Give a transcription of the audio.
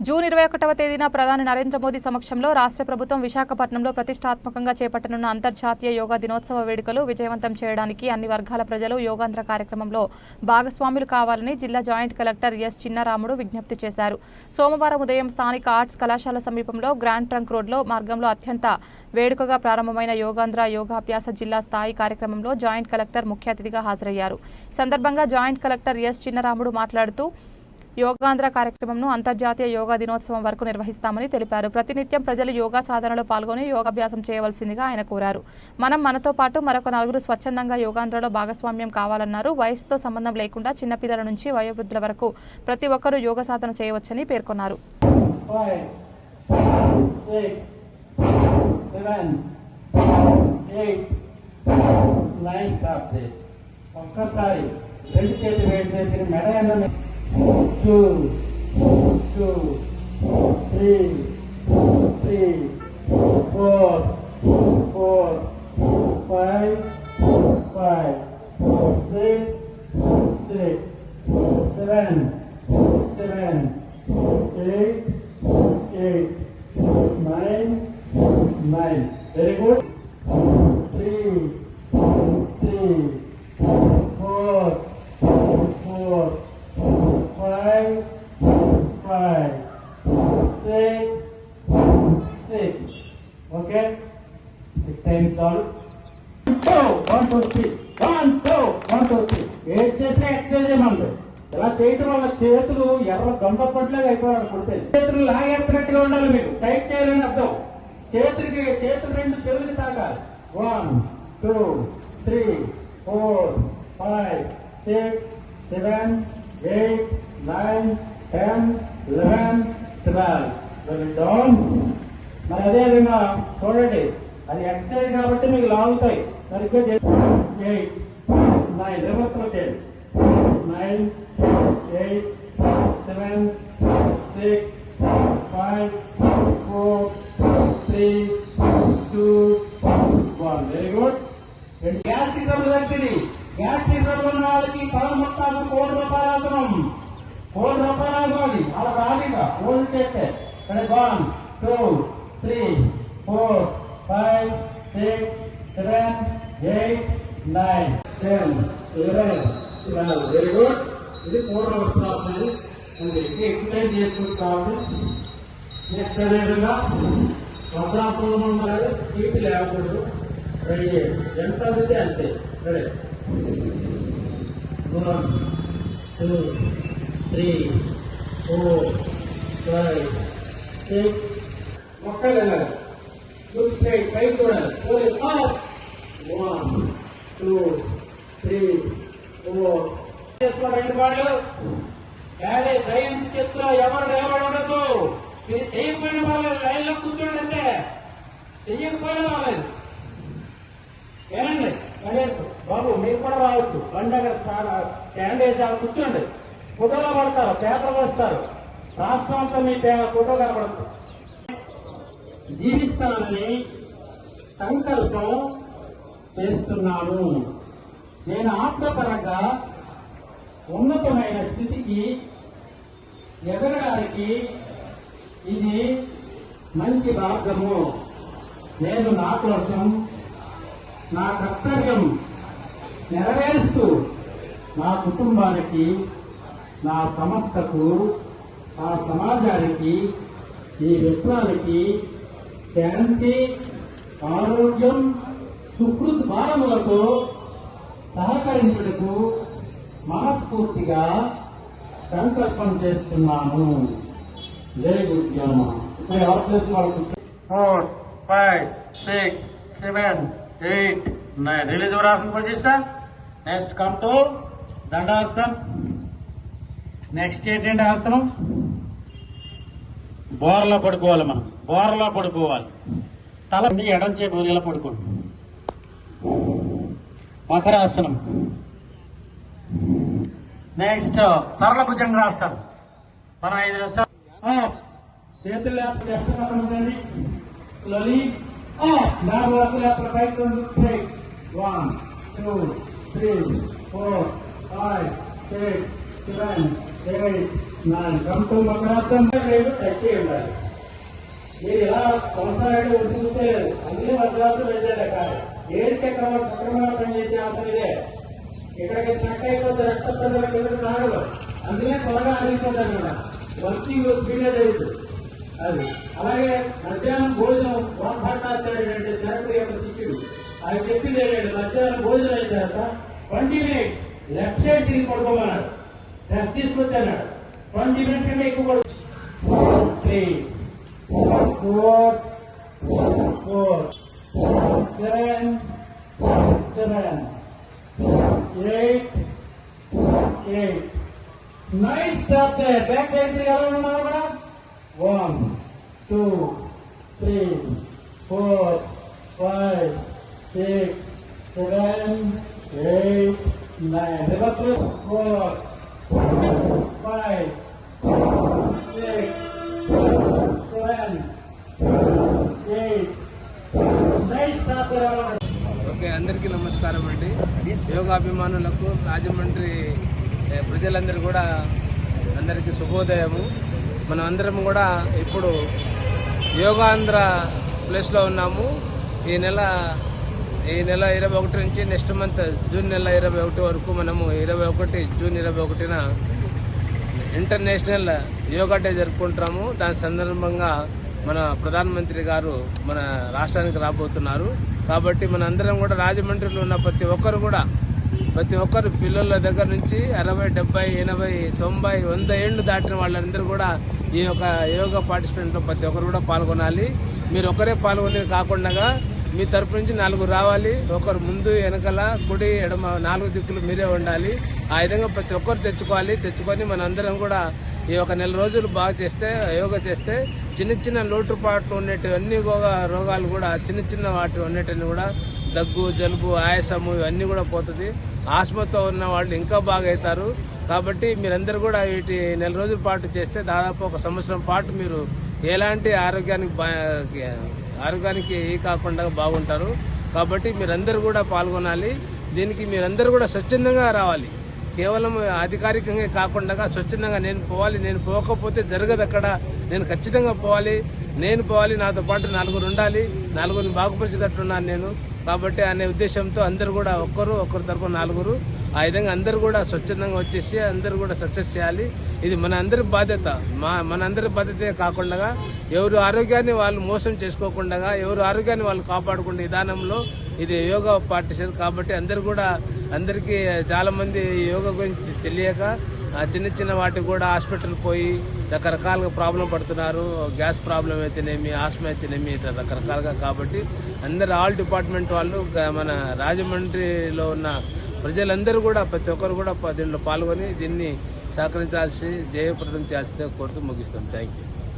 June ఇరవై ఒకటవ తేదీన ప్రధాని నరేంద్ర మోదీ సమక్షంలో రాష్ట్ర ప్రభుత్వం విశాఖపట్నంలో ప్రతిష్టాత్మకంగా చేపట్టనున్న అంతర్జాతీయ యోగా దినోత్సవ వేడుకలు విజయవంతం చేయడానికి అన్ని వర్గాల ప్రజలు యోగాంధ్ర కార్యక్రమంలో భాగస్వాములు కావాలని జిల్లా జాయింట్ కలెక్టర్ ఎస్ చిన్నారాముడు విజ్ఞప్తి చేశారు. సోమవారం ఉదయం స్థానిక ఆర్ట్స్ కళాశాల సమీపంలో గ్రాండ్ ట్రంక్ రోడ్లో మార్గంలో అత్యంత వేడుకగా ప్రారంభమైన యోగాంధ్ర యోగాభ్యాస జిల్లా స్థాయి కార్యక్రమంలో జాయింట్ కలెక్టర్ ముఖ్య అతిథిగా హాజరయ్యారు. సందర్భంగా జాయింట్ కలెక్టర్ ఎస్ చిన్నరాముడు మాట్లాడుతూ యోగాంధ్ర కార్యక్రమంను అంతర్జాతీయ యోగా దినోత్సవం వరకు నిర్వహిస్తామని తెలిపారు. ప్రతినిత్యం ప్రజలు యోగా సాధనలో పాల్గొని యోగాభ్యాసం చేయవలసిందిగా ఆయన కోరారు. మనం మనతో పాటు మరొక నలుగురు స్వచ్ఛందంగా యోగాంధ్రలో భాగస్వామ్యం కావాలన్నారు. వయసుతో సంబంధం లేకుండా చిన్నపిల్లల నుంచి వయోవృద్ధుల వరకు ప్రతి ఒక్కరూ యోగ సాధన చేయవచ్చని పేర్కొన్నారు. ఒక్కసారి రెండు చేతి వేడి చేసి మెడ two, two, three, three, four, four, five, five, six, six, seven, seven, eight, eight, nine, nine. Very good. Three, three. Six times all. Two, one, two, three. One, two, one, చేసినా ఎక్సర్సైజ్ ఏమంటారు ఇలా చేయటం వల్ల చేతులు ఎర్ర దొంగ దొంగపట్లేగా అయిపోయాడు కొడితే. చేతులు లాగేస్తున్నట్టుగా ఉండాలి మీరు. టైట్ చేయాలని అర్థం. చేతులకి చేతులు రెండు చెవులకి తాకాలి. One two three four five six seven eight nine ten eleven twelve down మరి అదేవిధంగా చూడండి. అది ఎక్సైజ్ కాబట్టి మీకు లాగుతాయి. సరిగ్గా ఎయిట్ నైన్ రివర్స్లో చేయండి. Nine eight seven six five four three two one. Very good. Gastric trouble తగ్గింది గ్యాస్ట్రిక్ ట్రబుల్ ఉన్న వాళ్ళకి పదం మొత్తాలు కోటి రూపాయలు అవసరం కోటి రూపాయలు అది అలా రాదిగా ఓల్డ్ చేస్తే. One two six seven eight nine ten ఇరవై వెరీ గుడ్ ఇది మూడు వస్తుంది ఉంది ఎక్సర్సైజ్ చేసుకుంటూ కావాలి నెక్స్ట్ అదేవిధంగా వజ్రాసనం ఉండాలి సీటు లేకూడదు రెడీ చేయండి ఎంత అయితే అంతే ready one two three four five six మొక్కలు వెళ్ళాలి look straight pull it up. One, two, three, four. రెండు వాళ్ళు కానీ సైన్స్ చెప్తున్నా ఎవరు లేవడం ఉండదు మీరు చేయకపోయిన వాళ్ళు లైన్లో కూర్చోండి అంతే. చెయ్యకపోయినా వాళ్ళని ఏనండి గణేష్ బాబు మీరు కూడా రావచ్చు. పండగ స్టాండ్ కూర్చోండి. ఫోటోలో పడతారు. పేపర్ వస్తారు. రాష్ట్రం అంతా మీ ఫోటో కనబడుతుంది జీవిస్తానని సంకల్పం చేస్తున్నాను. నేను ఆత్మపరంగా ఉన్నతమైన స్థితికి ఎదగడానికి ఇది మంచి మార్గము. నేను నా కోసం నా కర్తవ్యం నెరవేరుస్తూ నా కుటుంబానికి నా సంస్థకు నా సమాజానికి ఈ విశ్వానికి శాంతి ఆరోగ్యం సుకృత్ భావములతో సహకరించుటకు మనస్ఫూర్తిగా సంకల్పం చేస్తున్నాను జై గురుజ్ఞాన ఎవరి ప్లేస్ వాళ్ళకు four five six seven eight nine release రాసిన పొజిషన్ నెక్స్ట్ కమ్ టు దండాసనం. నెక్స్ట్ ఏంటంటే ఆసనం? బోర్లో పడుకోవాలి మనం. బోర్లో పడుకోవాలి. తల ఎడం చేపు ఇలా పడుకోండి. మకరాసనం. నెక్స్ట్ సరళ భుజంగాసనం మన ఐదు నిమిషాలు ఆ, చేతులు స్లోలీ నాలుగు వరకు పైకి రెండు straight one two three four five six seven eight nine కంటూ మకరార్థం లేదు టచ్ ఉండాలి మీరు ఇలా కొనసాగడం వస్తుంటే అన్ని మద్రాసు వెళ్ళారు కానీ ఏంటి అక్కడ సక్రమంగా పనిచేసే అవసరం ఇదే. ఇక్కడికి స్టక్ అయిపోతే ప్రజలకు ఎందుకు కాదు అందుకే త్వరగా ఆగిపోతాను కూడా వర్కింగ్ స్పీడే జరుగుతుంది అది. అలాగే మధ్యాహ్నం భోజనం వన్ అంటే జనకుడు యొక్క శిష్యుడు. ఆయన చెప్పింది ఏంటంటే మధ్యాహ్నం భోజనం అయిన తర్వాత ట్వంటీ మినిట్ లెఫ్ట్ సైడ్ తిరిగి పడుకోమన్నాడు. రెస్ట్ తీసుకొచ్చాడు. ట్వంటీ మినిట్స్ కంటే ఎక్కువ పడు three four, four, seven, seven, eight, eight. Nice step there. Back entry around One, two, three, four, five, six, seven, eight, nine. Reverse four, five, six. నమస్కారం అండి. యోగాభిమానులకు రాజమండ్రి ప్రజలందరూ కూడా అందరికీ శుభోదయము. మనం అందరం కూడా ఇప్పుడు యోగాంధ్ర ప్లేస్లో ఉన్నాము. ఈ నెల ఈ నెల ఇరవై ఒకటి నుంచి నెక్స్ట్ మంత్ జూన్ నెల ఇరవై ఒకటి వరకు మనము ఇరవై ఒకటి జూన్ ఇరవై ఒకటిన ఇంటర్నేషనల్ యోగా డే జరుపుకుంటున్నాము దాని సందర్భంగా మన ప్రధానమంత్రి గారు మన రాష్ట్రానికి రాబోతున్నారు. కాబట్టి మన అందరం కూడా రాజమండ్రిలో ఉన్న ప్రతి ఒక్కరు కూడా ప్రతి ఒక్కరు పిల్లల దగ్గర నుంచి అరవై డెబ్బై ఎనభై తొంభై వంద ఏళ్ళు దాటిన వాళ్ళందరూ కూడా ఈ యొక్క యోగా పార్టిసిపేట్లో ప్రతి ఒక్కరు కూడా పాల్గొనాలి. మీరు ఒక్కరే పాల్గొనేది కాకుండా మీ తరపు నుంచి నాలుగు రావాలి ఒకరు ముందు వెనకాల కుడి ఎడమ నాలుగు దిక్కులు మీరే ఉండాలి. ఆ విధంగా ప్రతి ఒక్కరు తెచ్చుకోవాలి. తెచ్చుకొని మనందరం కూడా ఈ ఒక నెల రోజులు బాగా చేస్తే యోగా చేస్తే చిన్న చిన్న లోటుపాట్లు ఉండేటివన్నీ కూడా రోగాలు కూడా చిన్న చిన్న వాటి ఉండేటివన్నీ కూడా దగ్గు జలుబు ఆయాసము ఇవన్నీ కూడా పోతుంది. ఆస్మతో ఉన్న వాళ్ళు ఇంకా బాగా అవుతారు. కాబట్టి మీరందరూ కూడా వీటి నెల రోజుల పాటు చేస్తే దాదాపు ఒక సంవత్సరం పాటు మీరు ఎలాంటి ఆరోగ్యానికి బా- ఆరోగ్యానికి ఏ కాకుండా బాగుంటారు. కాబట్టి మీరందరూ కూడా పాల్గొనాలి. దీనికి మీరందరూ కూడా స్వచ్ఛందంగా రావాలి. కేవలం అధికారికంగా కాకుండా స్వచ్ఛందంగా నేను పోవాలి నేను పోకపోతే జరగదు అక్కడ. నేను ఖచ్చితంగా పోవాలి నేను పోవాలి నాతో పాటు నలుగురు ఉండాలి నలుగురిని బాగుపరిచేటట్టున్నాను నేను. కాబట్టి అనే ఉద్దేశంతో అందరూ కూడా ఒక్కరు ఒక్కరు తరపున నలుగురు. ఆ విధంగా అందరూ కూడా స్వచ్ఛందంగా వచ్చేసి అందరూ కూడా సక్సెస్ చేయాలి. ఇది మన అందరి బాధ్యత. మా మన అందరి బాధ్యతే కాకుండా ఎవరు ఆరోగ్యాన్ని వాళ్ళు మోసం చేసుకోకుండా ఎవరు ఆరోగ్యాన్ని వాళ్ళు కాపాడుకునే విధానంలో ఇది యోగా పాటిస్తారు. కాబట్టి అందరు కూడా అందరికీ చాలామంది యోగా గురించి తెలియక చిన్న చిన్న వాటికి కూడా హాస్పిటల్ పోయి రకరకాలుగా ప్రాబ్లం పడుతున్నారు. గ్యాస్ ప్రాబ్లం అయితేనేమి ఆస్మా అయితేనేమి ఇట్లా రకరకాలుగా కాబట్టి అందరు ఆల్ డిపార్ట్మెంట్ వాళ్ళు మన రాజమండ్రిలో ఉన్న ప్రజలందరూ కూడా ప్రతి ఒక్కరు కూడా దీనిలో పాల్గొని దీన్ని సహకరించాల్సి జయప్రదం చేయాల్సిందే కోరుతూ ముగిస్తాం. Thank you